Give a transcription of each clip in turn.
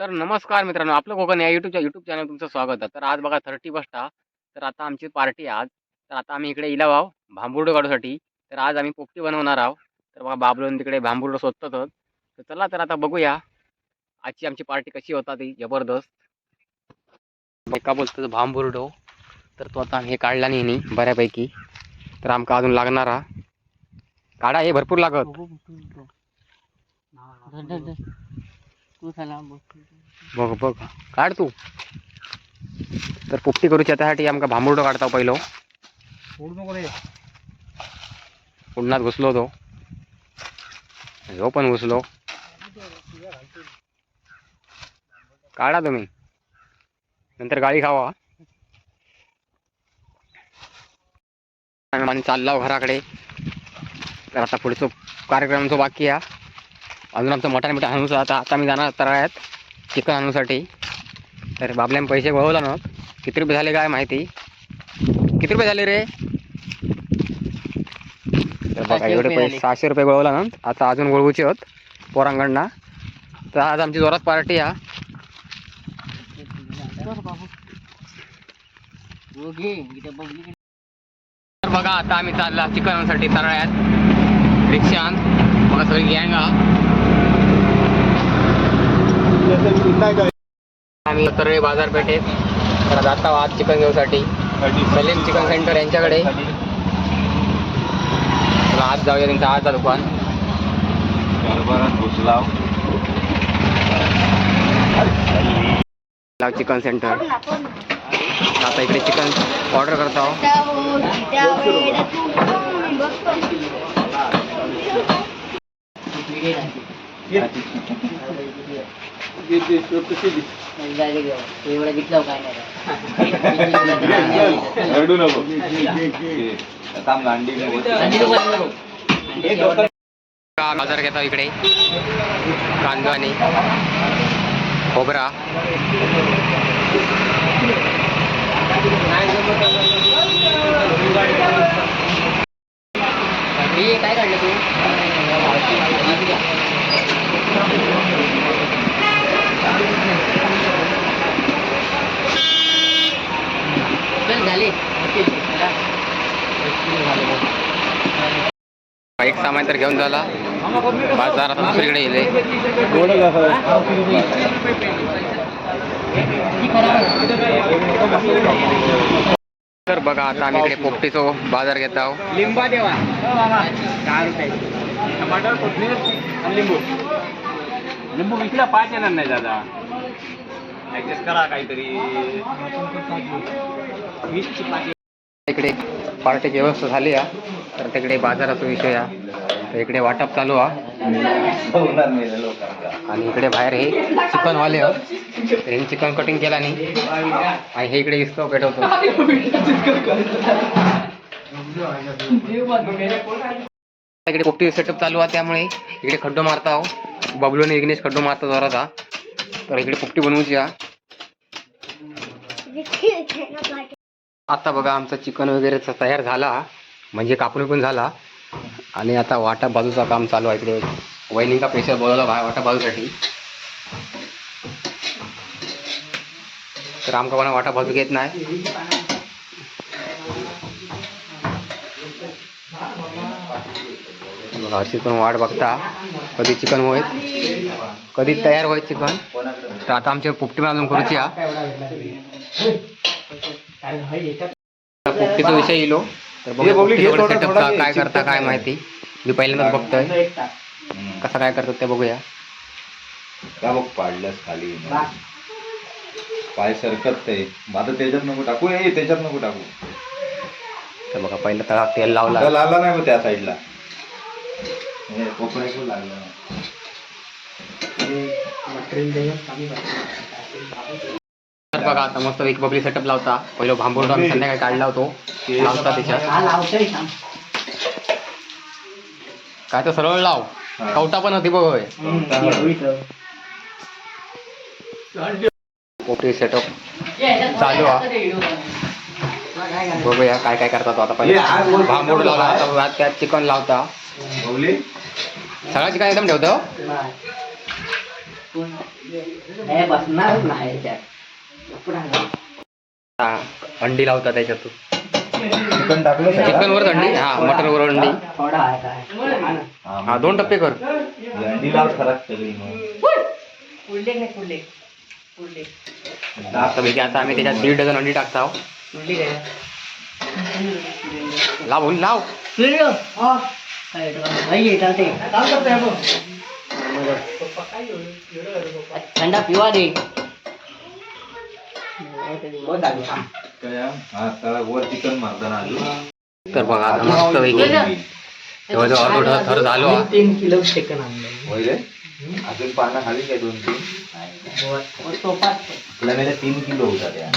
तर नमस्कार मित्रांनो आपलं कोकण या युट्यूबच्या युट्यूब चॅनल तुमचं स्वागत आहे. तर आज बघा थर्टी बसटा तर आता आमची पार्टी आहे आज. तर आता आम्ही इकडे इला भाव भांबुर्ड काढूसाठी तर आज आम्ही पोपटी बनवणार आहोत. तर बघा बाबलोन तिकडे भांबुर्ड शोधतात तर चला तर आता बघूया आजची आमची पार्टी कशी होता ती जबरदस्त. एका बोलतो भांबुर्डो तर तो आता हे काढला नाही बऱ्यापैकी. तर आमका अजून लागणारा काढा हे भरपूर लागत. बघ बघ. काढ तू. तर पोपटी करूच्या त्यासाठी आमका भांबुर्डो काढता पहिलो. पुन्हाच घुसलो तो ह्यो पण घुसलो. काढा तुम्ही. नंतर गाडी खावा. आणि चालला घराकडे. तर आता पुढचं कार्यक्रमाचं बाकी आहे. अजून आमचं मटण मिठा आणूचं आता आता मी जाणार तळ्यात चिकन आणूसाठी तर बाबल्याने पैसे वळवला ना. किती रुपये झाले काय माहिती? किती रुपये झाले रे? तर बघा एवढे पैसे. सहाशे रुपये वळवला ना. आता अजून वळवूचे होत पोरांकडनं. तर आज आमची जोरात पार्टी आहे तर बघा आता आम्ही चालला चिकन आणण्यासाठी तळ्यात रिक्षान. बघा सगळी गँग आम्ही तरळे बाजारपेठेत तर जाता आज चिकन घेऊसाठी. सलीम चिकन सेंटर यांच्याकडे. आज जाऊया त्यांचं आजचा दुकान. लाव चिकन सेंटर. आता इकडे चिकन ऑर्डर करतो एवढं घेतलं काय नाही. रडू नको. थांब गांडी का बाजार घेतो इकडे. कांदा आणि खोबरा. हे काय काढलं तू चल झाले एक सामान तर घेऊन झाला. बाजारात दुसरीकडे गेले तर बघा आता आम्ही इकडे पोपटीचो बाजार घेत आहोत. लिंबा देवा. टमाटर लिंबू. लिंबू विकला पाच येणार नाही दादा. ऍडजस्ट करा काहीतरी. वीसची पाच. इकडे पार्टीची व्यवस्था झाली आहे. तर तिकडे बाजाराचा विषय आहे. तर इकडे वाटप चालू हा. आणि इकडे बाहेर हे चिकन वाले हे चिकन कटिंग केला नाही आणि हे इकडे इसतो पेटवतो. इकडे कोपटी सेटअप चालू आहे त्यामुळे इकडे खड्डो मारता हो. बबलू आणि विघ्नेश खड्डो मारता जोराचा तर इकडे पोपटी बनवूची हा. आता बघा आमचा चिकन वगैरे तयार झाला म्हणजे कापून पण झाला आणि आता वाटा बाजूचं काम चालू आहे इकडे. वहिनींका पेशल बोलवला बा वाटा बाजूसाठी. तर आमका वाटा बाजू घेत नाही. बघा पण वाट बघता. कधी चिकन होईल? कधी तयार होईल चिकन? तर आता आमच्या पोपटी पण अजून करूची हा पोपटीचा विषय येलो तर हे. काय करता काय माहिती? मी पहिल्यांदाच बघतोय. कसं काय करतात ते बघूया. का बघ पाडलंस खाली. पाय सरकत ते. आता त्याच्यात नको टाकू. ए त्याच्यात नको टाकू. तर बघा पहिलं तळा तेल लावला. लागला नाही मग त्या साईडला. हे कोपऱ्याकडून लागलं नाही. तर बघा आता मस्त एक बबली सेटअप लावता पहिलं आम्ही संध्याकाळी काढला होतो लावता त्याच्यात हा. काय तर सरळ लाव हा. कवटा पण होती बघ सेटअप चालू आहे. बघूया काय काय करतात आता हे पहिलं भांबूड लावला आता त्यात चिकन लावता बबली सगळा चिकन एकदम ठेवतो कोण? हे बसणार नाही. हा, अंडी लावतात त्याच्यातून चिकन टाकलं? चिकन वर अंडी? हा मटन वर अंडी. हा. हा, हा दोन टप्पे कर. ही अंडी लाव खराब सगळी मग. काय आता आम्ही त्याच्यात दीड डझन अंडी टाकतो पुढली काय लाव बोल लाव. हा. काय थंडा पिवा दे हा त्याला वर चिकन मारताना अजून तर बघा आता मस्त पैकी जवळजवळ अर्धा थर झालो हा. तीन किलो चिकन आणलं अजून पानं खाली काय दोन तीन सोपा आपल्याकडे तीन किलो होता त्या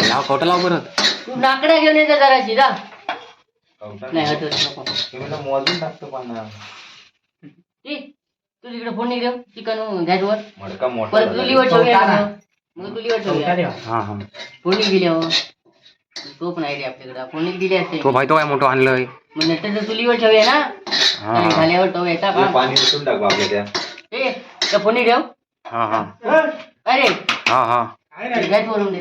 लाव कवटा लाव परत तू लाकडा घेऊन येते जराशी जा. नाही नको. म्हणलं मोजून टाकतो पानं ती तू तिकडे फोन नाही घेऊ चिकन गॅसवर मडका मोठा परत झाला. चुलीवर ठेवूया मग चुलीवर ठेवूया. हा हा. फोडणी दिल्यावर. तो पण आहे रे आपल्याकडे फोडणी दिली असते तो भाई तो काय मोठं आणलंय? मग नंतर तर चुलीवर ठेवूया ना. हा. आणि झाल्यावर तो येता ते का पाणी ओतून टाक बाबल्या त्या. ए त्या फोडणी ठेव. हा हा. अरे हा हा. गॅस वरून दे.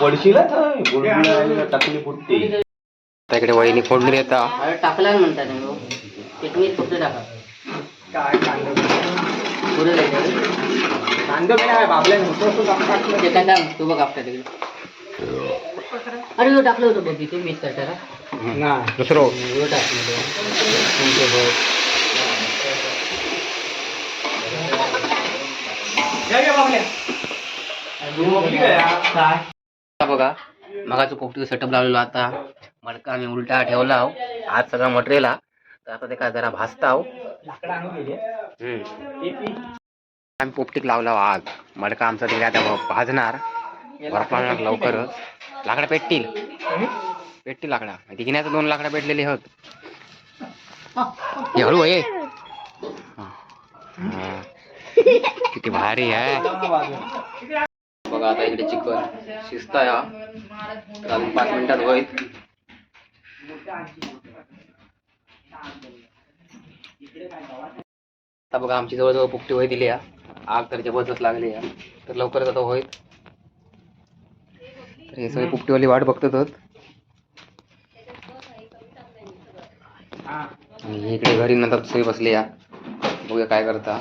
पडशील बुडबुड टाकली पुट्टी. आता इकडे वहिनी फोडणी देता. अरे टाकला ना म्हणतात फक्त टाका. बघ आपल्या तिकडे अरे तो टाकलं होतं बघ तिथे मीच करता दुसरं टाकलं होतं. बघा मगाचं पोपटीचं सेटअप लावलेलो आता मडका आम्ही उलटा ठेवला आज सगळा मटेरियल हा तर आता ते काय जरा हम्म. आम्ही पोपटीक लावला आज. मडका आमचा तिकडे आता भ- भाजणार. भरपाळणार लवकरच. लाकडा पेटतील. पेटतील लाकडा. तिघिण्याचं दोन लाकडा पेटलेले आहेत हे हळू आहे. किती भारी आहे. बघा आता इकडे चिकन शिजता या पाच मिनिटात होईल. आता बघा आमची जवळजवळ पुकटी होई दिली या आग तर जबरदस्त लागली या तर लवकरच आता होईल. तर हे सगळे पुकटीवाली वाट बघतात. आणि इकडे घरी नंतर सगळी बसली या बघूया काय करता.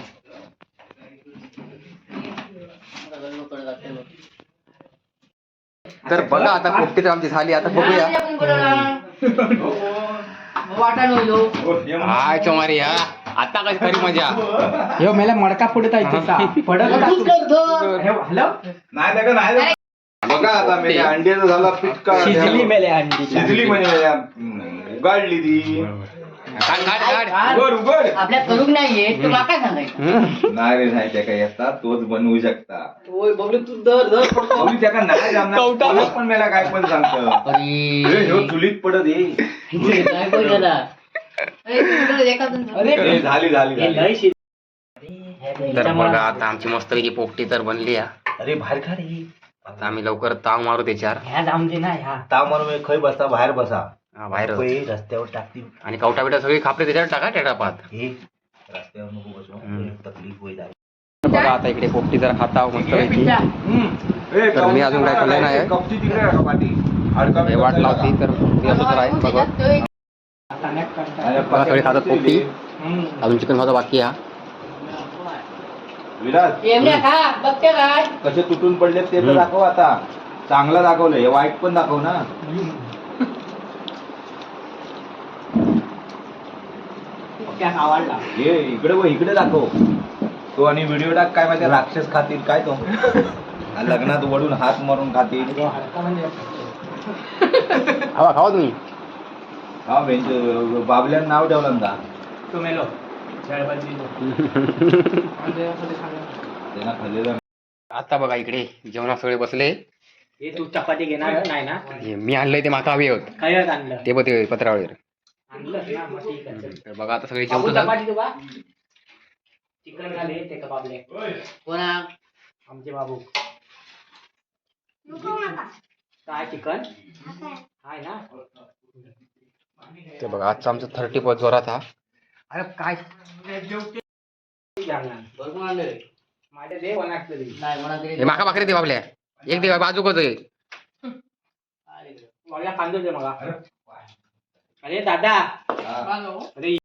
तर बघा आता पुकटी तर आमची झाली. आता बघूया. हाय चोमारी हा. आता कशी खरी मजा. ह्यो मेला मडका पडत आहे तुझा पडत बघा आता मी अंड्याचा झाला पिटका शिजली मेले अंडी. शिजली म्हणजे उगाडली ती. काढ काढ काढ. उघड उघड आपल्या करूक नाहीये तू काय सांगायचं? नाही रे नाही त्या काही असतात तोच बनवू शकता. ओय बबलू तू दर दर पडतो. अहो, त्याका नाही जमणार. कोणाच पण मला काय पण सांगत. अरे. ह्यो चुलीत पडत ये. काय बोल झाला अरे ए, झाली झाली हे झाली. लय शिज तर बघा आता आमची मस्तपैकी पोपटी तर बनली आहे अरे बाहेर खा रे. आता आम्ही लवकर ताव मारू त्याच्यावर. ह्या जामजे ना ह्या. ताव म्हणून खय बसता बाहेर बसा. बाहेर रस्त्यावर टाकतील. आणि कवटा बिटा सगळी खापले त्याच्यावर टाका टेटापात हे रस्त्यावर नको बसू. तकलीफ होईल बघा आता इकडे पोपटी जरा खाता आहो मस्तपैकी तर मी अजून काय खाल्लं नाही. हे वाट लावती तर ते असंच राहील बघा. आणि बघा सगळे खातात पोपटी. अजून चिकन खातो बाकी हा. काय कसे तुटून पडले ते तर दाखव आता. चांगलं दाखवलं हे वाईट पण दाखव ना. आवडला हे इकडे बघ इकडे दाखव. तो आणि व्हिडिओ टाक काय माहिती राक्षस खातील काय तो? लग्नात वडून हात मारून खातील. खावा खावा तुम्ही. हा बेंच बाबल्यानं नाव ठेवलं ना तू मेलो जळबाजी त्यांना खाल्लेलं आता बघा इकडे जेवणा सगळे बसले. हे तू चपाती घेणार नाही ना? हे मी आणलंय ते माका हवे होत. काय आणलं? ते बघ ते पत्रावळीवर. बघा आता सगळे चिकन झाले ते का बाबले. कोणा आमचे बाबू. काय चिकन? हाय ना? ते बघा आजचा आमचं थर्टी पर्सेंट जोरात हा. अरे काय. माझ्या हे माका भाकरी दे बाबल्या एक दे बाजू कोच अरे रे. मला कांदो दे मला. अरे दादा हा. अरे